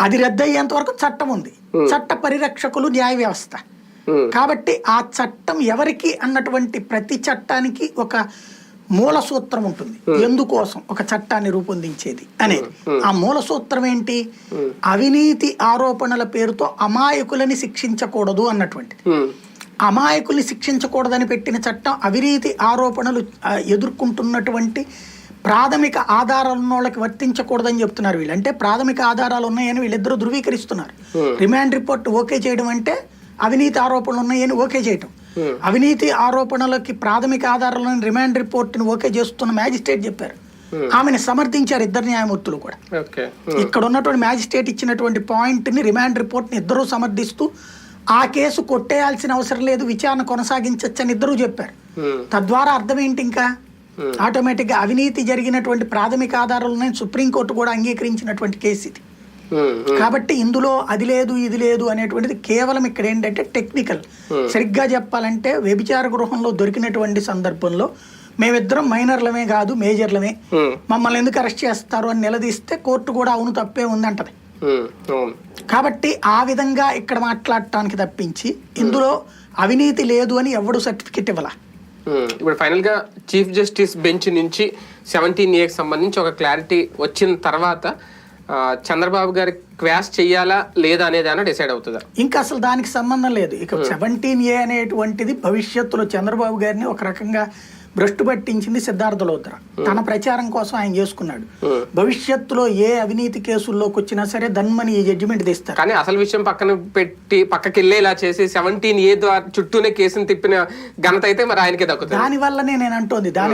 అది రద్దయ్యేంత వరకు చట్టం ఉంది. చట్ట పరిరక్షకులు న్యాయ వ్యవస్థ. కాబట్టి ఆ చట్టం ఎవరికి అన్నటువంటి ప్రతి చట్టానికి ఒక మూల సూత్రం ఉంటుంది. ఎందుకోసం? ఒక చట్టాన్ని రూపొందించేది అనేది ఆ మూల సూత్రం ఏంటి? అవినీతి ఆరోపణల పేరుతో అమాయకులని శిక్షించకూడదు అన్నటువంటిది. అమాయకుల్ని శిక్షించకూడదని పెట్టిన చట్టం అవినీతి ఆరోపణలు ఎదుర్కొంటున్నటువంటి ప్రాథమిక ఆధారాలు ఉన్న వాళ్ళకి వర్తించకూడదని చెప్తున్నారు వీళ్ళు. అంటే ప్రాథమిక ఆధారాలు ఉన్నాయని వీళ్ళిద్దరూ ధృవీకరిస్తున్నారు. రిమాండ్ రిపోర్ట్ ఓకే చేయడం అంటే అవినీతి ఆరోపణలు ఉన్నాయని ఓకే చేయటం. అవినీతి ఆరోపణలకి ప్రాథమిక ఆధారాలను రిమాండ్ రిపోర్ట్ని ఓకే చేస్తున్న మ్యాజిస్ట్రేట్ చెప్పారు. ఆమెను సమర్థించారు ఇద్దరు న్యాయమూర్తులు కూడా. ఇక్కడ ఉన్నటువంటి మ్యాజిస్ట్రేట్ ఇచ్చినటువంటి పాయింట్ని రిమాండ్ రిపోర్ట్ని ఇద్దరూ సమర్థిస్తూ ఆ కేసు కొట్టేయాల్సిన అవసరం లేదు విచారణ కొనసాగించచ్చని ఇద్దరూ చెప్పారు. తద్వారా అర్థం ఏంటి ఇంకా? ఆటోమేటిక్గా అవినీతి జరిగినటువంటి ప్రాథమిక ఆధారాలను సుప్రీంకోర్టు కూడా అంగీకరించినటువంటి కేసు ఇది. కాబట్టి ఇందులో అది లేదు ఇది లేదు అనేటువంటిది కేవలం ఇక్కడ ఏంటంటే టెక్నికల్. సరిగ్గా చెప్పాలంటే వ్యభిచార గృహంలో దొరికినటువంటి సందర్భంలో మేమిద్దరం మైనర్లమే కాదు మేజర్లమే. మమ్మల్ని ఎందుకు అరెస్ట్ చేస్తారు అని నిలదీస్తే కోర్టు కూడా అవును తప్పే ఉందంటది. కాబట్టి ఆ విధంగా ఇక్కడ మాట్లాడటానికి తప్పించి ఇందులో అవినీతి లేదు అని ఎవడు సర్టిఫికెట్ ఇవ్వాల? ఇప్పుడు ఫైనల్గా చీఫ్ జస్టిస్ బెంచ్ నుంచి సెవెంటీన్ ఏకి సంబంధించి ఒక క్లారిటీ వచ్చిన తర్వాత చంద్రబాబు గారి క్వాష్ చెయ్యాలా లేదా అనేది అన్న డిసైడ్ అవుతుందా? ఇంకా అసలు దానికి సంబంధం లేదు. ఇక సెవెంటీన్ ఏ అనేటువంటిది భవిష్యత్తులో చంద్రబాబు గారిని ఒక రకంగా భ్రష్టు పట్టించింది సిద్ధార్థ లోత్ర. తన ప్రచారం కోసం ఆయన చేసుకున్నాడు. భవిష్యత్తులో ఏ అవినీతి కేసుల్లోకి వచ్చినా సరే దన్మని ఈ జడ్జిమెంట్ తీస్తారు. కానీ అసలు విషయం పక్కన పెట్టి పక్కకి వెళ్ళేలా చేసి సెవెంటీన్ ఏ ద్వారా చుట్టూనే కేసుని తిప్పిన ఘనత అయితే మరి ఆయనకే దక్కుతుంది. దాని వల్లనే నేను అంటోంది. దాని